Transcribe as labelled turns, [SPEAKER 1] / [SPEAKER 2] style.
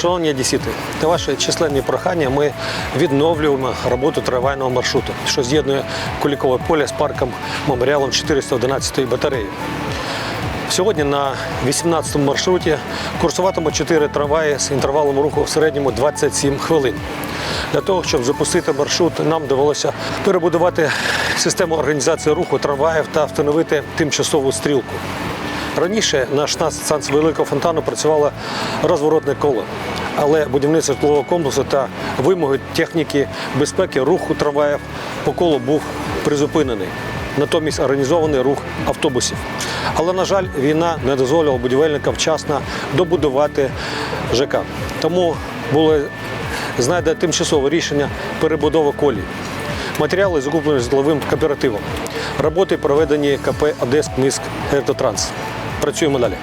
[SPEAKER 1] Шановні одесіти, на ваше численні прохання ми відновлюємо роботу трамвайного маршруту, що з'єднує Кулікове поле з парком меморіалом 411-ї батареї. Сьогодні на 18-му маршруті курсуватимуть 4 трамваї з інтервалом руху в середньому 27 хвилин. Для того, щоб запустити маршрут, нам довелося перебудувати систему організації руху трамваїв та встановити тимчасову стрілку. Раніше на 16 станцій Великого фонтану працювало розворотне коло, але будівництво житлового комплексу та вимоги техніки безпеки руху трамваїв по колу був призупинений. Натомість організований рух автобусів. Але, на жаль, війна не дозволила будівельникам вчасно добудувати ЖК. Тому було знайдено тимчасове рішення перебудови колій. Матеріали закуплені житловим кооперативом. Роботи проведені КП Одеськ Міськ Електротранс. Працюємо далі.